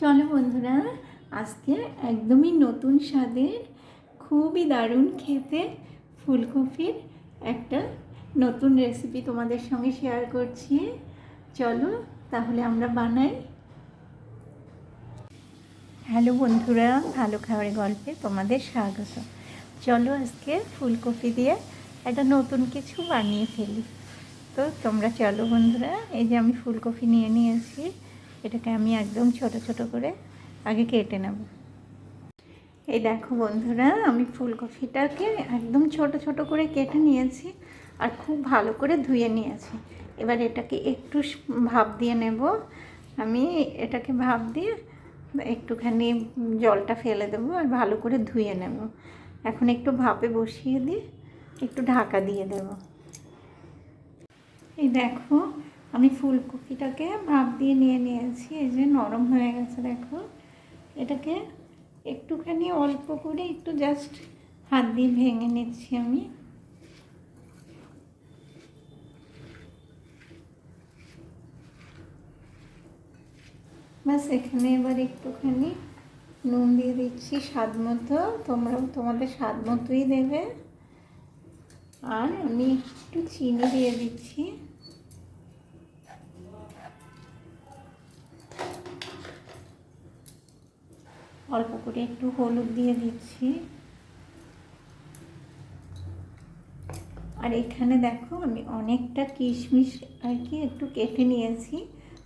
চলো বন্ধুরা, আজকে একদমই নতুন স্বাদের, খুবই দারুণ খেতে ফুলকপির একটা নতুন রেসিপি তোমাদের সঙ্গে শেয়ার করছি। চলো তাহলে আমরা বানাই। হ্যালো বন্ধুরা, ভালো খাবারের গল্পে তোমাদের স্বাগত। চলো আজকে ফুলকপি দিয়ে একটা নতুন কিছু বানিয়ে ফেলি। তো তোমরা চলো বন্ধুরা, এই যে আমি ফুলকপি নিয়ে নিয়েছি। এটাকে আমি একদম ছোট ছোট করে আগে কেটে নেব। এই দেখো বন্ধুরা, আমি ফুলকপিটাকে একদম ছোট ছোট করে কেটে নিয়েছি আর খুব ভালো করে ধুয়ে নিয়েছি। এবার এটাকে একটু ভাপ দিয়ে নেব। আমি এটাকে ভাপ দিয়ে একটুখানি জলটা ফেলে দেবো আর ভালো করে ধুয়ে নেব। এখন একটু ভাপে বসিয়ে দিয়ে একটু ঢাকা দিয়ে দেবো। এই দেখো আমি ফুলকপিটাকে ভাপ দিয়ে নিয়ে নিয়েছি, এই যে নরম হয়ে গেছে দেখো। এটাকে একটুখানি অল্প করে একটু জাস্ট হাত দিয়ে ভেঙে নিচ্ছি আমি। ব্যাস, এখানে এবার একটুখানি নুন দিয়ে দিচ্ছি স্বাদ মতো। তোমরাও তোমাদের স্বাদ মতোই দেবে। আর আমি একটু চিনি দিয়ে দিচ্ছি। অল্প করে একটু হলুদ দিয়ে দিচ্ছি। আর এখানে দেখো, আমি অনেকটা কিশমিশ আর কি একটু কেটে নিয়েছি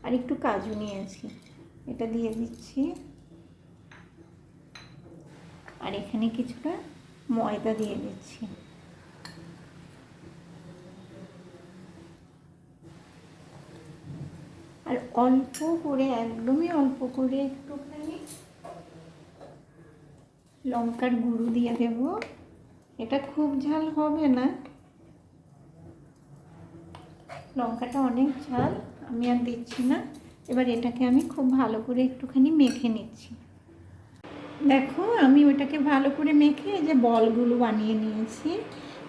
আর একটু কাজু নিয়েছি। এটা দিয়ে দিচ্ছি। আর এখানে কিছুটা ময়দা দিয়ে দিচ্ছি। আর অল্প করে, একদমই অল্প করে একটুখানি লঙ্কার গুঁড়ো দিয়ে দেব। এটা খুব ঝাল হবে না। লঙ্কাটা অনেক ঝাল, আমি আর দিচ্ছি না। এবার এটাকে আমি খুব ভালো করে একটুখানি মেখে নিচ্ছি। দেখো, আমি ওটাকে ভালো করে মেখে এই যে বলগুলো বানিয়ে নিয়েছি।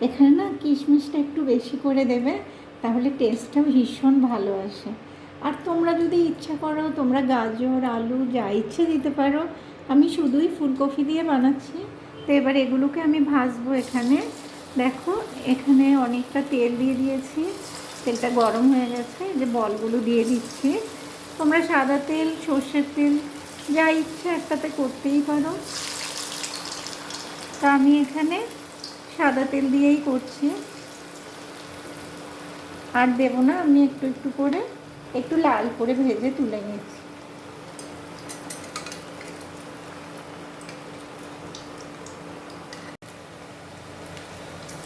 এখানে না কিশমিশটা একটু বেশি করে দেবে, তাহলে টেস্টটা ভীষণ ভালো আসে। আর তোমরা যদি ইচ্ছা করো, তোমরা গাজর, আলু, যা ইচ্ছে দিতে পারো। আমি শুধুই ফুলকপি দিয়ে বানাচ্ছি। তো এবার এগুলোকে আমি ভাজবো এখানে। দেখো, এখানে অনেকটা তেল দিয়ে দিয়েছি। তেলটা গরম হয়ে গেছে যে বলগুলো দিয়ে দিচ্ছি। তোমরা সাদা তেল, সর্ষের তেল, যা ইচ্ছে একটাতে করতেই পারো। তা আমি এখানে সাদা তেল দিয়েই করছি। আর দেবো না, আমি একটু একটু করে একটু লাল করে ভেজে তুলে নিচ্ছি।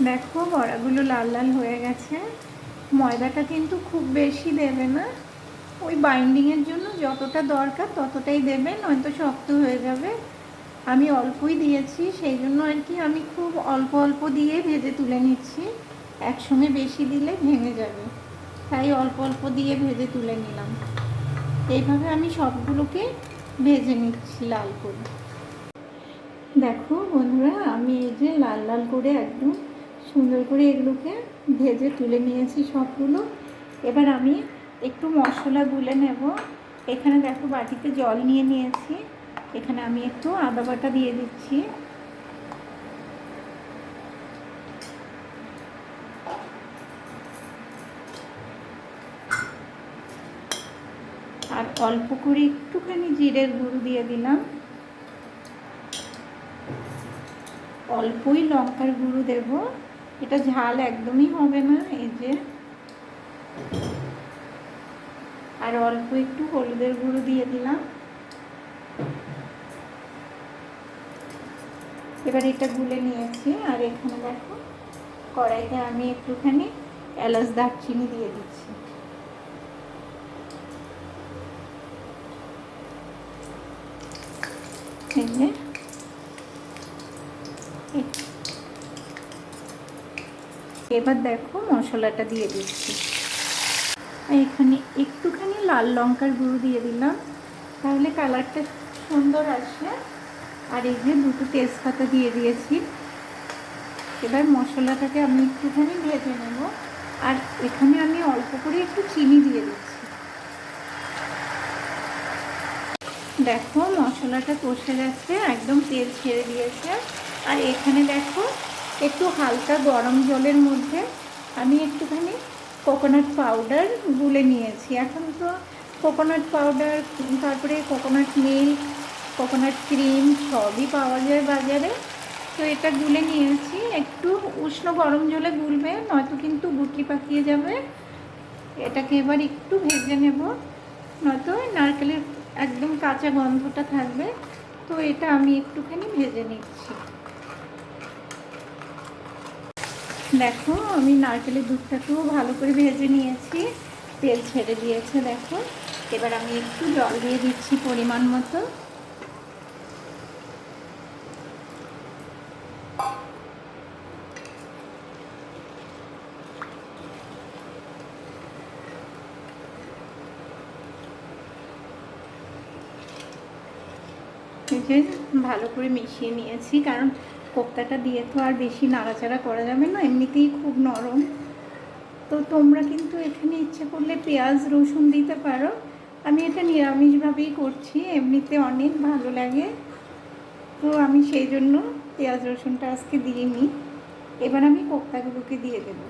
দেখো, বড়াগুলো লাল লাল হয়ে গেছে। ময়দাটা কিন্তু খুব বেশি দেবে না। ওই বাইন্ডিংয়ের জন্য যতটা দরকার ততটাই দেবে, নয়তো শক্ত হয়ে যাবে। আমি অল্পই দিয়েছি, সেই জন্য আর কি আমি খুব অল্প অল্প দিয়ে ভেজে তুলে নিচ্ছি। একসঙ্গে বেশি দিলে ভেঙে যাবে। তাই অল্প অল্প দিয়ে ভেজে তুলে নিলাম। এইভাবে আমি সবগুলোকে ভেজে নিচ্ছি লাল করে। দেখো বন্ধুরা, আমি এই যে লাল লাল করে একদম সুন্দর করে এগুলোকে ভেজে তুলে নিয়েছি সবগুলো। এবার আমি একটু মশলা গুলে নেব। এখানে দেখো বাটিতে জল নিয়ে নিয়েছি। এখানে আমি একটু আদা বাটা দিয়ে দিচ্ছি। আর অল্প করে একটুখানি জিরের গুঁড়ো দিয়ে দিলাম। অল্পই লঙ্কার গুঁড়ো দেব। এটা ঝাল একদমই হবে না, এই যে। আর অল্প একটু হলুদের গুঁড়ো দিয়ে দিলাম। এবার এটা গুলে নিয়েছি, আর এখানে দেখো, কড়াইতে আমি একটুখানি এলাচ দারচিনি দিয়ে দিচ্ছি। এবার দেখো মশলাটা দিয়ে দিচ্ছি। এখানে একটুখানি লাল লঙ্কার গুঁড়ো দিয়ে দিলাম, তাহলে কালারটা সুন্দর আসে আর এই যে দুটো তেজপাতা দিয়ে দিয়েছি। এবার মশলাটাকে আমি একটুখানি ভেজে নেব। আর এখানে আমি অল্প করে একটু চিনি দিয়ে দিচ্ছি। দেখো মশলাটা কষে গেছে, একদম তেল ছেড়ে দিয়েছে। আর এখানে দেখো একটু হালকা গরম জলের মধ্যে আমি একটুখানি কোকোনাট পাউডার গুলে নিয়েছি। এখন তো কোকোনাট পাউডার তারপরে কোকোনাট মিল্ক কোকোনাট ক্রিম সবই পাওয়া যায় বাজারে। তো এটা গুলে নিয়েছি। একটু উষ্ণ গরম জলে গুলবে, নয়তো কিন্তু গুটি পাকিয়ে যাবে। এটাকে এবার একটু ভেজে নেব। নয়তো নারকেলের একদম কাঁচা গন্ধটা থাকবে। তো এটা আমি একটুখানি ভেজে নিচ্ছি। দেখো, আমি নারকেলের দুধটাকেও ভালো করে ভেজে নিয়েছি। তেল ছেড়ে দিয়েছে, দেখো। এবার আমি একটু জল দিয়ে দিচ্ছি পরিমাণ মতো। ভালো করে মিশিয়ে নিয়েছি, কারণ কোপ্তাটা দিয়ে তো আর বেশি নাড়াচাড়া করা যাবে না, এমনিতেই খুব নরম। তো তোমরা কিন্তু এখানে ইচ্ছে করলে পেঁয়াজ, রসুন দিতে পারো। আমি এটা নিরামিষভাবেই করছি, এমনিতে অনেক ভালো লাগে। তো আমি সেই জন্য পেঁয়াজ, রসুনটা আজকে দিয়ে নিই এবার আমি কোপ্তাগুলোকে দিয়ে দেবো।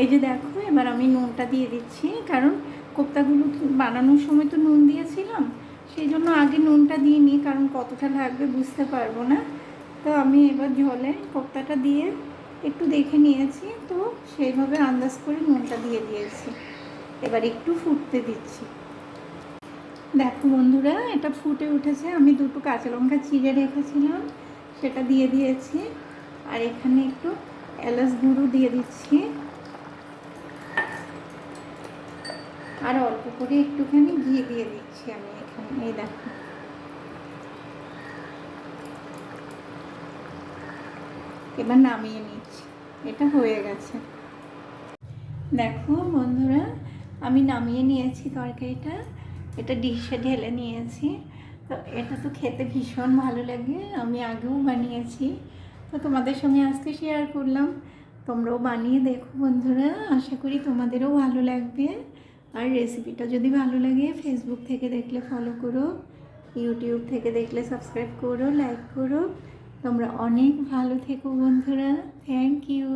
এই যে দেখো, এবার আমি নুনটা দিয়ে দিচ্ছি, কারণ কোপ্তাগুলো বানানোর সময় তো নুন দিয়েছিলাম, সেই জন্য আগে নুনটা দিইনি, কারণ কতটা লাগবে বুঝতে পারব না। তো আমি এবার জলে কোপ্তাটা দিয়ে একটু দেখে নিয়েছি, তো সেইভাবে আন্দাজ করে নুনটা দিয়ে দিয়েছি। এবার একটু ফুটতে দিচ্ছি। দেখো বন্ধুরা, এটা ফুটে উঠেছে, আমি দুটো কাঁচা লঙ্কা চিড়ে রেখেছিলাম, সেটা দিয়ে দিয়েছি। আর এখানে একটু এলাচ গুঁড়ো দিয়ে দিচ্ছি। আর অল্প করে একটুখানি ঘি দিয়ে দিচ্ছি আমি এখানে, এই দেখো। এবার নামিয়ে নিচ্ছি, এটা হয়ে গেছে। দেখো বন্ধুরা, আমি নামিয়ে নিয়েছি তরকারিটা, এটা ডিশে ঢেলে নিয়েছি। তো এটা তো খেতে ভীষণ ভালো লাগে, আমি আগেও বানিয়েছি। তো তোমাদের সঙ্গে আজকে শেয়ার করলাম, তোমরাও বানিয়ে দেখো বন্ধুরা, আশা করি তোমাদেরও ভালো লাগবে। আর রেসিপিটা যদি ভালো লাগে ফেসবুক থেকে দেখলে ফলো করো ইউটিউব থেকে দেখলে সাবস্ক্রাইব করো লাইক করো। তোমরা অনেক ভালো থেকো বন্ধুরা। Thank you